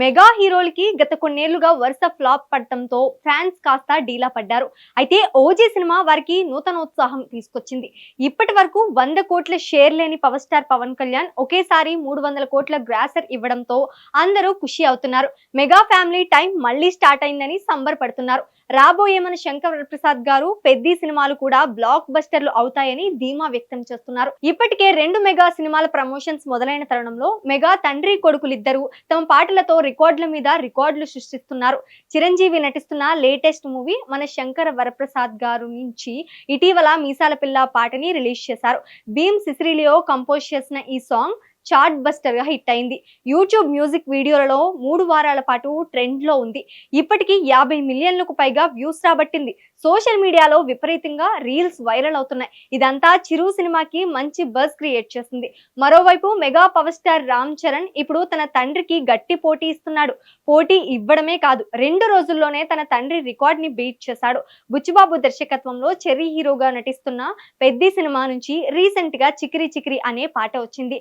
Mega హీరోలకి గత కొన్నేళ్ళుగా వరుస ఫ్లాప్ పడటంతో ఫ్యాన్స్ కాస్త డీలా పడ్డారు. అయితే ఓజీ సినిమా వారికి నూతనోత్సాహం తీసుకొచ్చింది. ఇప్పటి వరకు వంద కోట్ల షేర్ లేని పవర్ స్టార్ పవన్ కళ్యాణ్ ఒకేసారి మూడు వందల కోట్ల గ్రాసర్ ఇవ్వడంతో అందరూ ఖుషి అవుతున్నారు. మెగా ఫ్యామిలీ టైం మళ్ళీ స్టార్ట్ అయిందని సంబరపడుతున్నారు. రాబోయే మన శంకర్ ప్రసాద్ గారు పెద్ది సినిమాలు కూడా బ్లాక్ బస్టర్లు అవుతాయని ధీమా వ్యక్తం చేస్తున్నారు. ఇప్పటికే రెండు మెగా సినిమాల ప్రమోషన్స్ మొదలైన తరుణంలో మెగా తండ్రి కొడుకులిద్దరూ తమ పాటలతో రికార్డుల మీద రికార్డులు సృష్టిస్తున్నారు. చిరంజీవి నటిస్తున్న లేటెస్ట్ మూవీ మన శంకర వరప్రసాద్ గారు నుంచి ఇటీవల మీసాల పిల్ల పాటని రిలీజ్ చేశారు. భీమ్ సిసిరిలియో కంపోజ్ చేసిన ఈ సాంగ్ చార్ట్ బస్టర్గా హిట్ అయింది. యూట్యూబ్ మ్యూజిక్ వీడియోలలో మూడు వారాల పాటు ట్రెండ్లో ఉంది. ఇప్పటికీ యాభై మిలియన్లకు పైగా వ్యూస్ రాబట్టింది. సోషల్ మీడియాలో విపరీతంగా రీల్స్ వైరల్ అవుతున్నాయి. ఇదంతా చిరు సినిమాకి మంచి బజ్ క్రియేట్ చేసింది. మరోవైపు mega power star Ram Charan ఇప్పుడు తన తండ్రికి గట్టి పోటీ ఇస్తున్నాడు. పోటీ ఇవ్వడమే కాదు రెండు రోజుల్లోనే తన తండ్రి రికార్డ్ని బీట్ చేశాడు. బుచ్చిబాబు దర్శకత్వంలో చెర్రీ హీరోగా నటిస్తున్న పెద్ది సినిమా నుంచి రీసెంట్గా చికిరి చికిరి అనే పాట వచ్చింది.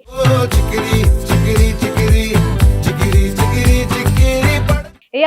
chickadee.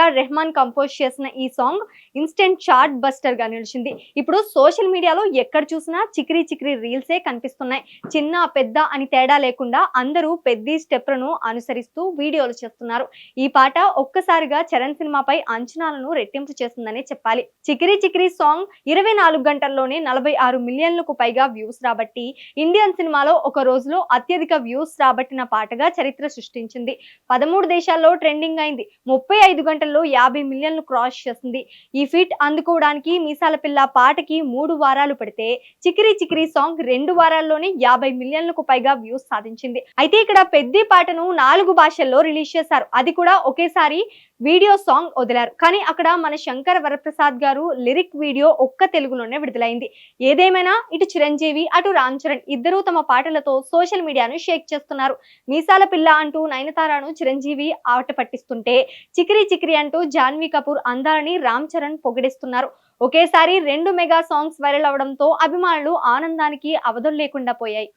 ఏఆర్ రెహమాన్ కంపోజ్ చేసిన ఈ సాంగ్ ఇన్స్టెంట్ చార్ట్ బస్టర్గా నిలిచింది. ఇప్పుడు సోషల్ మీడియాలో ఎక్కడ చూసినా చికిరి చికిరి రీల్సే కనిపిస్తున్నాయి. చిన్న పెద్ద అని తేడా లేకుండా అందరూ పెద్ద స్టెప్లను అనుసరిస్తూ వీడియోలు చేస్తున్నారు. ఈ పాట ఒక్కసారిగా చరణ్ సినిమాపై అంచనాలను రెట్టింపు చేస్తుందని చెప్పాలి. చికిరి చికిరి సాంగ్ ఇరవై నాలుగు గంటల్లోనే నలభై ఆరు మిలియన్లకు పైగా వ్యూస్ రాబట్టి ఇండియన్ సినిమాలో ఒక రోజులో అత్యధిక వ్యూస్ రాబట్టిన పాటగా చరిత్ర సృష్టించింది. పదమూడు దేశాల్లో ట్రెండింగ్ అయింది. ముప్పై ఐదు గంటల్లో యాభై మిలియన్లు క్రాస్ చేసింది. ఈ ఫిట్ అందుకోవడానికి మీసాల పిల్ల పాటకి మూడు వారాలు పడితే చికిరి చికిరి సాంగ్ రెండు వారాల్లోనే యాభై మిలియన్లకు పైగా వ్యూస్ సాధించింది. అయితే ఇక్కడ పెద్ద పాటను నాలుగు భాషల్లో రిలీజ్ చేశారు. అది కూడా ఒకేసారి వీడియో సాంగ్ వదిలారు. కానీ అక్కడ మన శంకర్ వరప్రసాద్ గారు లిరిక్ వీడియో ఒక్క తెలుగులోనే విడుదలైంది. ఏదేమైనా ఇటు చిరంజీవి అటు రామ్ చరణ్ ఇద్దరూ తమ పాటలతో సోషల్ మీడియాను షేక్ చేస్తున్నారు. మీసాల పిల్ల అంటూ నయనతారాను చిరంజీవి ఆట పట్టిస్తుంటే చికిరి చికిరి అంటూ జాన్వీ కపూర్ అందాలని రామ్ చరణ్ పొగిడిస్తున్నారు. ఒకేసారి రెండు మెగా సాంగ్స్ వైరల్ అవడంతో అభిమానులు ఆనందానికి అవధులు లేకుండా పోయాయి.